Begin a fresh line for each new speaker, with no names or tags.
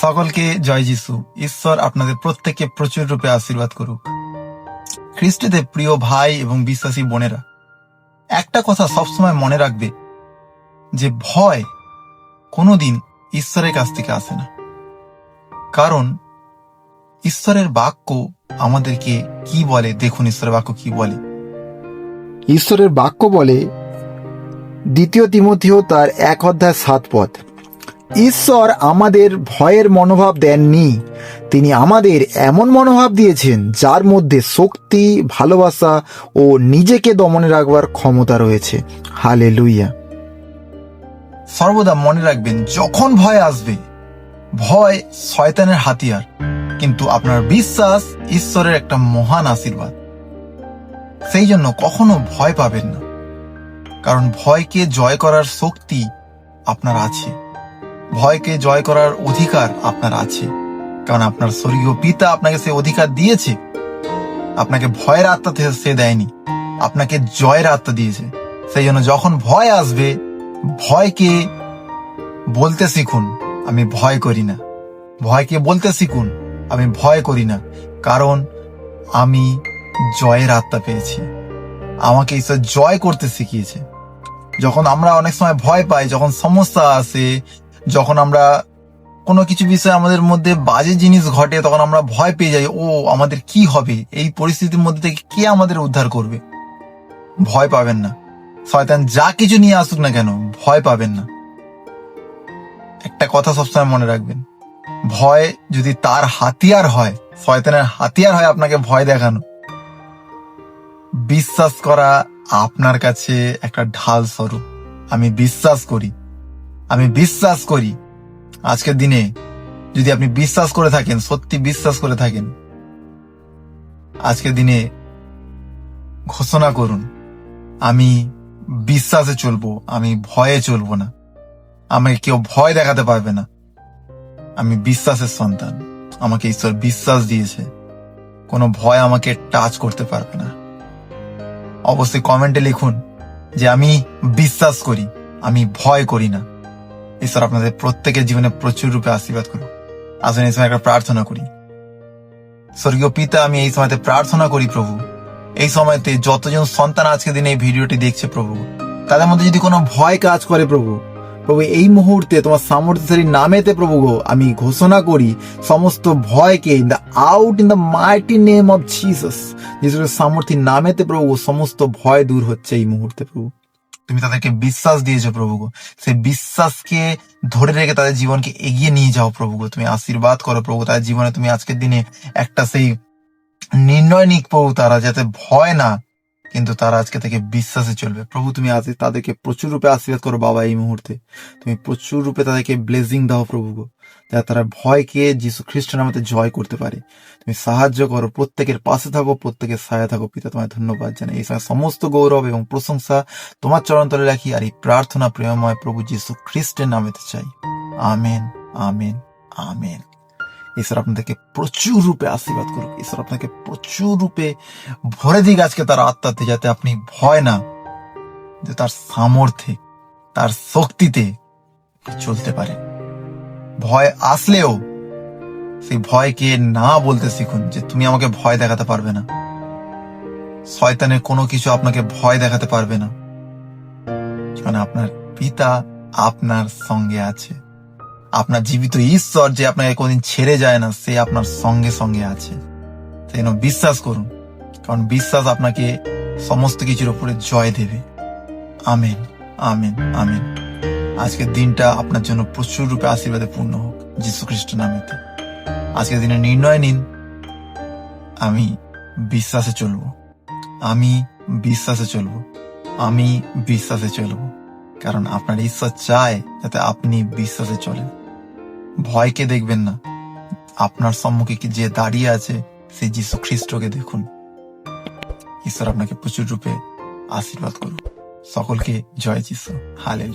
সকলকে জয় যিশু। ঈশ্বর আপনাদের প্রত্যেককে প্রচুর রূপে আশীর্বাদ করুক। খ্রিস্টতে প্রিয় ভাই এবং বিশ্বাসী বোনেরা, একটা কথা সবসময় মনে রাখবে, যে ভয় কোনোদিন ঈশ্বরের কাছ থেকে আসে না। কারণ ঈশ্বরের বাক্য আমাদেরকে কি বলে? দেখুন ঈশ্বরের বাক্য কি বলে।
ঈশ্বরের বাক্য বলে, দ্বিতীয় তিমথিও তার এক অধ্যায় সাত পদ ঈশ্বর আমাদের ভয়ের মনোভাব দেননি। তিনি আমাদের এমন মনোভাব দিয়েছেন, যার মধ্যে শক্তি, ভালোবাসা ও নিজেকে দমনে রাখবার ক্ষমতা রয়েছে। হালে লুইয়া
সর্বদা মনে রাখবেন, যখন ভয় আসবে, ভয় শয়তানের হাতিয়ার। কিন্তু আপনার বিশ্বাস ঈশ্বরের একটা মহান আশীর্বাদ। সেই জন্য কখনো ভয় পাবেন না। কারণ ভয়কে জয় করার শক্তি আপনার আছে। ভয়কে জয় করার অধিকার আপনার আছে। কারণ আপনার স্বর্গীয় পিতা আপনাকে সে অধিকার দিয়েছে। আপনাকে ভয়ের আত্মা সে দেয়নি। আপনাকে জয়ের আত্মা দিয়েছে। সেই জন্য যখন ভয় আসবে, ভয়কে বলতে শিখুন, আমি ভয় করি না। ভয়কে বলতে শিখুন, আমি ভয় করি না। কারণ আমি জয়ের আত্মা পেয়েছি। আমাকে ঈশ্বর জয় করতে শিখিয়েছে। যখন আমরা অনেক সময় ভয় পাই, যখন সমস্যা আসে যখন আমরা কোনো কিছু বিষয়ে আমাদের মধ্যে বাজে জিনিস ঘটে, তখন আমরা ভয় পেয়ে যাই, ও, আমাদের কি হবে? এই পরিস্থিতির মধ্যে থেকে কে আমাদের উদ্ধার করবে? ভয় পাবেন না। শয়তান যা কিছু নিয়ে আসুক না কেন, ভয় পাবেন না। একটা কথা সবসময় মনে রাখবেন, ভয় যদি তার হাতিয়ার হয়, শয়তানের হাতিয়ার হয় আপনাকে ভয় দেখানো, বিশ্বাস করা আপনার কাছে একটা ঢাল স্বরূপ। আমি বিশ্বাস করি আমি বিশ্বাস করি, আজকের দিনে যদি আপনি বিশ্বাস করে থাকেন, সত্যি বিশ্বাস করে থাকেন, আজকের দিনে ঘোষণা করুন, আমি বিশ্বাসে চলবো, আমি ভয়ে চলবো না। আমাকে কেউ ভয় দেখাতে পারবে না। আমি বিশ্বাসের সন্তান। আমাকে ঈশ্বর বিশ্বাস দিয়েছে। কোনো ভয় আমাকে টাচ করতে পারবে না। অবশ্যই কমেন্টে লিখুন যে আমি বিশ্বাস করি, আমি ভয় করি না। ঈশ্বর আপনাদের প্রত্যেকের জীবনে প্রচুর রূপে আশীর্বাদ করুন। আসুন এই সময় একটা প্রার্থনা করি। স্বর্গীয় পিতা, আমি এই সময়তে প্রার্থনা করি প্রভু। এই সময়তে যতজন সন্তান আজকে দিনে এই ভিডিওটি দেখছে প্রভু, তাদের মধ্যে যদি কোনো ভয় কাজ করে প্রভু প্রভু, এই মুহূর্তে তোমার সামর্থ্যশালী নামেতে প্রভু গো, আমি ঘোষণা করি, সমস্ত ভয়কে in the out in the mighty name of Jesus যিশুর সামর্থ্যের নামেতে প্রভু সমস্ত ভয় দূর হচ্ছে এই মুহূর্তে প্রভু। তুমি তাদেরকে বিশ্বাস দিয়েছ প্রভু গো সেই বিশ্বাসকে ধরে রেখে তাদের জীবনকে এগিয়ে নিয়ে যাও প্রভু গো তুমি আশীর্বাদ করো প্রভু তাদের জীবনে তুমি আজকের দিনে একটা সেই নির্ণয় নিক প্রভু তারা যাতে ভয় না কিন্তু তারা আজকে থেকে বিশ্বাসে চলবে। প্রভু, তুমি আজ তাদেরকে প্রচুর রূপে আশীর্বাদ করো বাবা এই মুহূর্তে। তুমি প্রচুর রূপে তাদেরকে ব্লেজিং দাও প্রভু গো, যাতে তারা ভয়কে যিশু খ্রিস্ট নামে জয় করতে পারে। তুমি সাহায্য করো, প্রত্যেকের পাশে থাকো, প্রত্যেকের সায়া থাকো। পিতা, তোমায় ধন্যবাদ জানাই। এই সময় সমস্ত গৌরব এবং প্রশংসা তোমার চরণ তলে রাখি আর এই প্রার্থনা প্রেমময় প্রভু যিশু খ্রিস্টের নামেতে চাই। Amen amen amen. ঈশ্বর আপনাদেরকে প্রচুর রূপে আশীর্বাদ করুক। ঈশ্বর আপনাকে প্রচুর রূপে ভরে দিক আজকে তার আত্মাতে, যাতে আপনি ভয় না যে তার সামর্থ্যে, তার শক্তিতে চলতে পারে। ভয় আসলেও সেই ভয়কে না বলতে শিখুন যে তুমি আমাকে ভয় দেখাতে পারবে না। শয়তানের কোনো কিছু আপনাকে ভয় দেখাতে পারবে না। কারণ আপনার পিতা আপনার সঙ্গে আছে। আপনার জীবিত ঈশ্বর যে আপনাকে কোনদিন ছেড়ে যায় না, সে আপনার সঙ্গে সঙ্গে আছে। সেই জন্য বিশ্বাস করুন, কারণ বিশ্বাস আপনাকে সমস্ত কিছুর উপরে জয় দেবে। Amen amen amen. আজকের দিনটা আপনার জন্য প্রচুর রূপে আশীর্বাদে পূর্ণ হোক, যীশু খ্রিস্ট নামেতে। আজকের দিনে নির্ণয় নিন, আমি বিশ্বাসে চলবো। আমি বিশ্বাসে চলবো। আমি বিশ্বাসে চলবো। কারণ আপনার ঈশ্বর চায় যাতে আপনি বিশ্বাসে চলেন। ভয়কে দেখবেন না। আপনার সম্মুখে কি যে দাঁড়িয়ে আছে, সেই যীশু খ্রিস্টকে দেখুন। ঈশ্বর আপনাকে প্রচুর রূপে আশীর্বাদ করুন সকলকে জয় যিশু। হালে